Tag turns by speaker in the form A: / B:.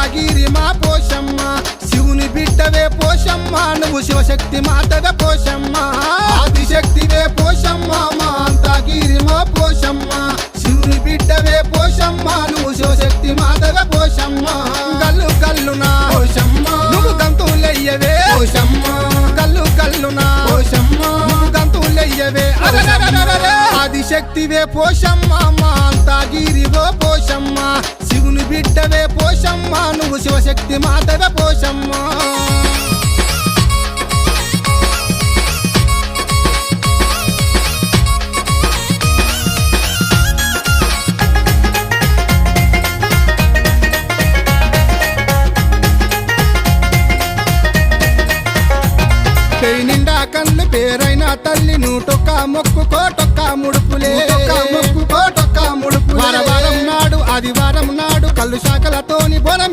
A: అంతాగిరి మా పోషమ్మ. శివుని బిడ్డవే పోషమ్మ. నువ్వు శివశక్తి మాతగా పోషమ్మ. ఆదిశక్తివే పోషమ్మ. మా అంతాగిరి మా పోషమ్మ. శివుని బిడ్డవే పోషమ్మ. నువ్వు శివశక్తి మాతగా పోషమ్మ. గల్లు నా పోషమ్మ. నువ్వు గంతులయ్యవే పోషమ్మ. కల్లు నా పోషమ్మ. నువ్వు గంతులయ్యవే అరెరెరెరెరె. ఆదిశక్తివే పోషమ్మ. మా అంతాగిరివో శివుని బిడ్డవే పోషమ్మా నువ్వు శివశక్తి మాతవే పోషమ్మా. పేరైన తల్లి నూటొక్క మొక్కు కోటొక్క ముడుపులే. మొక్కు కోటొక్క ముడుపు వారం నాడు ఆదివారం పళ్ళు శాఖలతోని బోనం